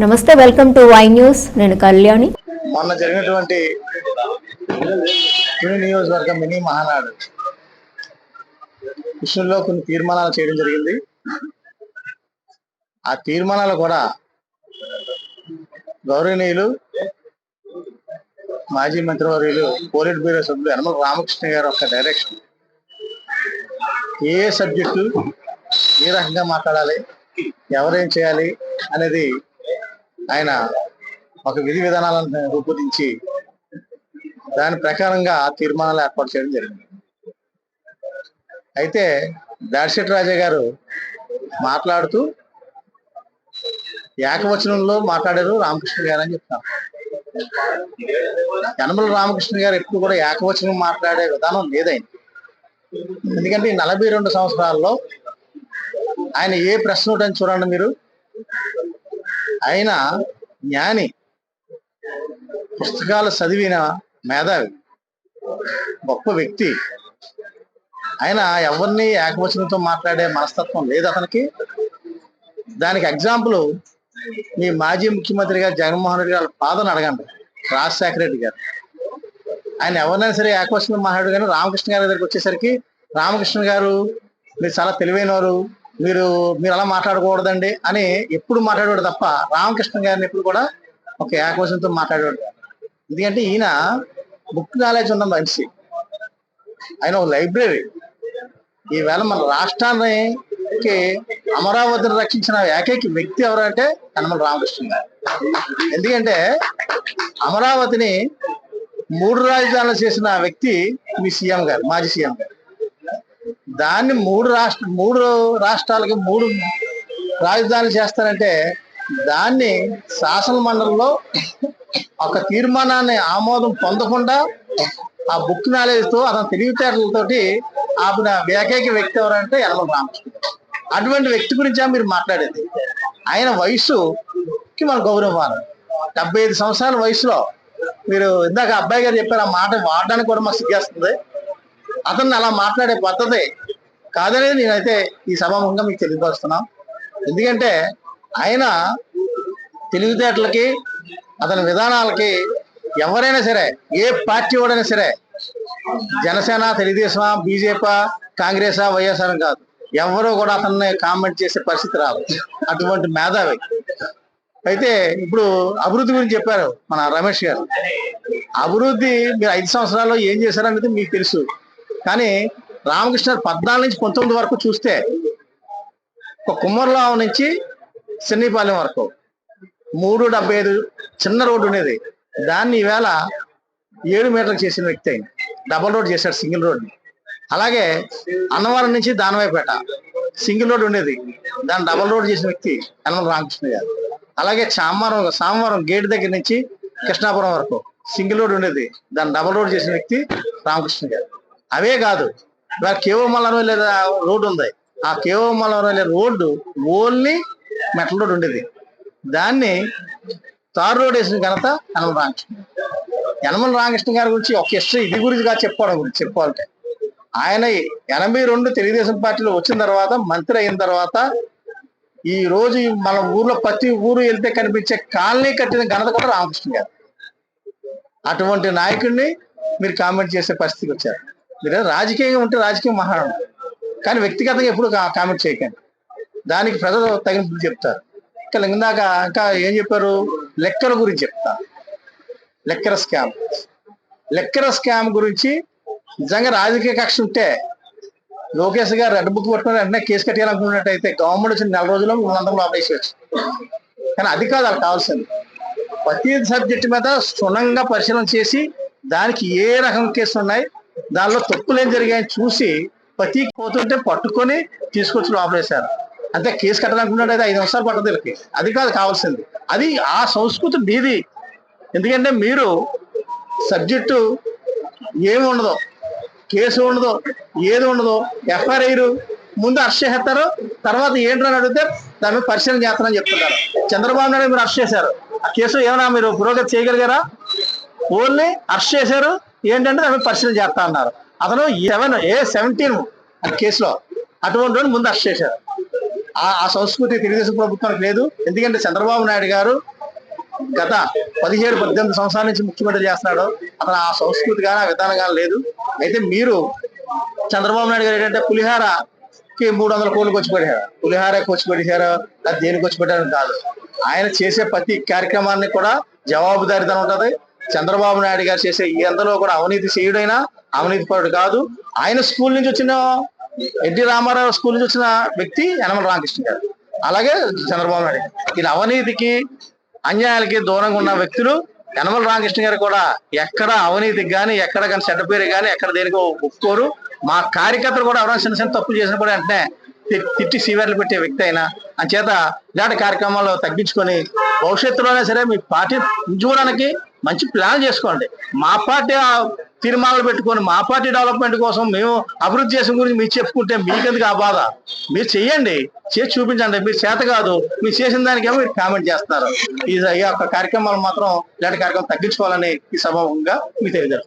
నమస్తే welcome to Y news. నేను కళ్యాణి. మొన్న జరిగినటువంటి నియోజకవర్గం మినీ మహానాడు. విషయంలో కొన్ని తీర్మానాలు చేయడం జరిగింది. ఆ తీర్మానాలు కూడా గౌరవనీయులు మాజీ మంత్రివర్యులు పోలిట్ బ్యూరో సభ్యులు యనమల రామకృష్ణ గారు యొక్క డైరెక్షన్. ఏ సబ్జెక్టు ఏ రకంగా మాట్లాడాలి ఎవరేం చేయాలి అనేది ఆయన ఒక విధి విధానాలను రూపొందించి దాని ప్రకారంగా తీర్మానాలు ఏర్పాటు చేయడం జరిగింది. అయితే దాడిశెట్ రాజా గారు మాట్లాడుతూ ఏకవచనంలో మాట్లాడారు రామకృష్ణ గారు అని చెప్తాను యనమల రామకృష్ణ గారు ఎప్పుడు కూడా ఏకవచనం మాట్లాడే విధానం లేదైంది. ఎందుకంటే ఈ నలభై రెండు సంవత్సరాల్లో ఆయన ఏ ప్రశ్న ఉంటుంది చూడండి మీరు. ఆయన జ్ఞాని పుస్తకాలు చదివిన మేధావి గొప్ప వ్యక్తి. ఆయన ఎవరిని ఏకవచనంతో మాట్లాడే మనస్తత్వం లేదు అతనికి. దానికి ఎగ్జాంపుల్ మీ మాజీ ముఖ్యమంత్రి గారు జగన్మోహన్ రెడ్డి గారి పాదను అడగండి రాజశేఖర రెడ్డి గారు. ఆయన ఎవరినైనా సరే ఏకవచనం మాట్లాడు కానీ రామకృష్ణ గారి దగ్గరికి వచ్చేసరికి రామకృష్ణ గారు మీరు చాలా తెలివైనవారు మీరు మీరు అలా మాట్లాడకూడదండి అని ఎప్పుడు మాట్లాడేవాడు తప్ప రామకృష్ణ గారిని ఎప్పుడు కూడా ఒక ఏకవచనంతో మాట్లాడేవాడు ఎందుకంటే ఈయన బుక్ నాలెడ్జ్ ఉన్న మనిషి. ఆయన ఒక లైబ్రరీ. ఈవేళ మన రాష్ట్రానికి అమరావతిని రక్షించిన ఏకైక వ్యక్తి ఎవరంటే కనమల రామకృష్ణ గారు. ఎందుకంటే అమరావతిని మూడు రాజధానులు చేసిన వ్యక్తి మీ సీఎం గారు మాజీ సీఎం గారు. దాన్ని మూడు రాష్ట్ర మూడు రాష్ట్రాలకి మూడు రాజధానులు చేస్తారంటే దాన్ని శాసన మండలిలో ఒక తీర్మానాన్ని ఆమోదం పొందకుండా ఆ బుక్ నాలెడ్జ్తో అతని తెలివితేటలతోటి ఆపిన ఏకైక వ్యక్తి ఎవరంటే యనమల రామకృష్ణ అటువంటి వ్యక్తి గురించా మీరు మాట్లాడేది. ఆయన వయసుకి మన గౌరవం డెబ్బై ఐదు సంవత్సరాల వయసులో మీరు ఇందాక అబ్బాయి గారు చెప్పారు ఆ మాట వాడడానికి కూడా మాకు సిగ్గేస్తుంది. అతన్ని అలా మాట్లాడే పద్ధతి కాదనేది నేనైతే ఈ సభాముఖంగా మీకు తెలియపరుస్తున్నాం. ఎందుకంటే ఆయన తెలివితేటలకి అతని విధానాలకి ఎవరైనా సరే ఏ పార్టీ వాడైనా సరే జనసేన తెలుగుదేశమా బీజేపీ కాంగ్రెస్ వైఎస్ఆర్ కాదు. ఎవరు కూడా అతన్ని కామెంట్ చేసే పరిస్థితి రాదు. అటువంటి మేధావి. అయితే ఇప్పుడు అభివృద్ధి గురించి చెప్పారు మన రమేష్ గారు. అభివృద్ధి మీరు ఐదు సంవత్సరాల్లో ఏం చేశారనేది మీకు తెలుసు. కానీ రామకృష్ణ పద్నాలుగు నుంచి పంతొమ్మిది వరకు చూస్తే ఒక కుమ్మర్లావు నుంచి శనిపాలెం వరకు మూడు డెబ్బై ఐదు చిన్న రోడ్డు ఉండేది. దాన్ని ఈవేళ ఏడు మీటర్లకు చేసిన వ్యక్తి అయింది. డబల్ రోడ్ చేశాడు సింగిల్ రోడ్. అలాగే అన్నవరం నుంచి దానవాయిపేట సింగిల్ రోడ్ ఉండేది. దాన్ని డబల్ రోడ్ చేసిన వ్యక్తి యనమల రామకృష్ణ గారు. అలాగే చామారం సామవరం గేట్ దగ్గర నుంచి కృష్ణాపురం వరకు సింగిల్ రోడ్ ఉండేది. దాన్ని డబల్ రోడ్ చేసిన వ్యక్తి రామకృష్ణ గారు. అవే కాదు. ఇవాళ కేవమల్లం లేదా రోడ్డు ఉంది. ఆ కేవమల్లం వెళ్ళే రోడ్డు ఓన్లీ మెటల్ రోడ్డు ఉండేది. దాన్ని తారు రోడ్ వేసిన ఘనత యనమల రామకృష్ణ యనమల రామకృష్ణ గారి గురించి ఒక హిస్టరీ ఇది గురించి కాదు గురించి చెప్పుకోవాలంటే ఆయన ఎనభై రెండు తెలుగుదేశం పార్టీలో వచ్చిన తర్వాత మంత్రి అయిన తర్వాత ఈ రోజు మన ఊర్లో ప్రతి ఊరు వెళ్తే కనిపించే కాలనీ కట్టిన ఘనత కూడా రామకృష్ణ గారు. అటువంటి నాయకుడిని మీరు కామెంట్ చేసే పరిస్థితికి వచ్చారు. మీరు రాజకీయంగా ఉంటే రాజకీయం మహానం కానీ వ్యక్తిగతంగా ఎప్పుడు కామెంట్ చేయకండి. దానికి ప్రజలు తగిన బుద్ధి చెప్తారు. ఇంకా ఇందాక ఇంకా ఏం చెప్పారు? లెక్కల గురించి చెప్తా. లెక్కర స్కామ్. లెక్కల స్కామ్ గురించి నిజంగా రాజకీయ కక్ష ఉంటే లోకేష్ గారు రెడ్ బుక్ పట్టుకుని వెంటనే కేసు కట్టాలనుకున్నట్టయితే గవర్నమెంట్ వచ్చిన నెల రోజుల్లో మూడు ఆపేసేయచ్చు కానీ అది కాదు వాళ్ళకి కావాల్సింది. ప్రతి సబ్జెక్ట్ మీద క్షుణ్ణంగా పరిశీలన చేసి దానికి ఏ రకం కేసులు ఉన్నాయి దానిలో తప్పులు ఏం జరిగాయని చూసి ప్రతి పోతుంటే పట్టుకొని తీసుకొచ్చి లోపలేశారు. అంటే కేసు కట్టాలనుకున్నట్టయితే ఐదు నిమిషాలు పట్టదు వీళ్ళకి. అది కాదు కావాల్సింది. అది ఆ సంస్కృతి మీది. ఎందుకంటే మీరు సబ్జెక్టు ఏమి ఉండదు కేసు ఉండదు ఏది ఉండదు ఎఫ్ఐఆర్ ముందు అరెస్ట్ చేస్తారు తర్వాత ఏంటని అడిగితే దాని మీద పరిశీలన చేస్తానని చెప్తున్నారు చంద్రబాబు నాయుడు మీరు అరెస్ట్ చేశారు. ఆ కేసు ఏమైనా మీరు పురోగతి చేయగలిగారా? ఓన్లీ అరెస్ట్ చేశారు. ఏంటంటే దాని పరిశీలన చేస్తా అన్నారు. అతను సెవెన్ ఏ సెవెంటీన్ ఆ కేసులో అటువంటి వాడిని ముందు అరెస్ట్ చేశారు. ఆ ఆ సంస్కృతి తెలుగుదేశం ప్రభుత్వానికి లేదు. ఎందుకంటే చంద్రబాబు నాయుడు గారు గత పదిహేడు పద్దెనిమిది సంవత్సరాల నుంచి ముఖ్యమంత్రి చేస్తున్నాడు. అతను ఆ సంస్కృతి కానీ ఆ విధానం కానీ లేదు. అయితే మీరు చంద్రబాబు నాయుడు గారు ఏంటంటే పులిహారకి మూడు వందల కోట్లు వచ్చి పెట్టారు. పులిహార వచ్చి పెట్టారు. అది దేనికి వచ్చి పెట్టారు కాదు. ఆయన చేసే ప్రతి కార్యక్రమాన్ని కూడా జవాబుదారితనం ఉంటుంది. చంద్రబాబు నాయుడు గారు చేసే ఈ అందులో కూడా అవినీతి చేయుడైనా అవినీతి పరుడు కాదు. ఆయన స్కూల్ నుంచి వచ్చిన ఎన్టీ రామారావు స్కూల్ నుంచి వచ్చిన వ్యక్తి యనమల రామకృష్ణ గారు. అలాగే చంద్రబాబు నాయుడు గారు. అవినీతికి అన్యాయాలకి దూరంగా ఉన్న వ్యక్తులు యనమల రామకృష్ణ గారు కూడా ఎక్కడ అవినీతికి కానీ ఎక్కడ కానీ చెడ్డ పేరు కానీ ఎక్కడ దేనికో ఒప్పుకోరు. మా కార్యకర్తలు కూడా ఎవరైనా చిన్న చిన్న తప్పులు చేసిన కూడా వెంటనే తిట్టి సీవర్లు పెట్టే వ్యక్తి అయినా అంచేత ఇలాంటి కార్యక్రమాలు తగ్గించుకొని భవిష్యత్తులోనే సరే మీ పార్టీ ఉంచుకోవడానికి మంచి ప్లాన్ చేసుకోండి. మా పార్టీ తీర్మానాలు పెట్టుకొని మా పార్టీ డెవలప్మెంట్ కోసం మేము అభివృద్ధి చేసిన గురించి మీరు చెప్పుకుంటే మీకెందుకు ఆ బాధ? మీరు చెయ్యండి. చేసి చూపించండి. మీరు చేత కాదు. మీరు చేసిన దానికేమో మీరు కామెంట్ చేస్తారు ఈ యొక్క కార్యక్రమాలు మాత్రం ఇలాంటి కార్యక్రమం తగ్గించుకోవాలని ఈ సభంగా మీకు తెలియదు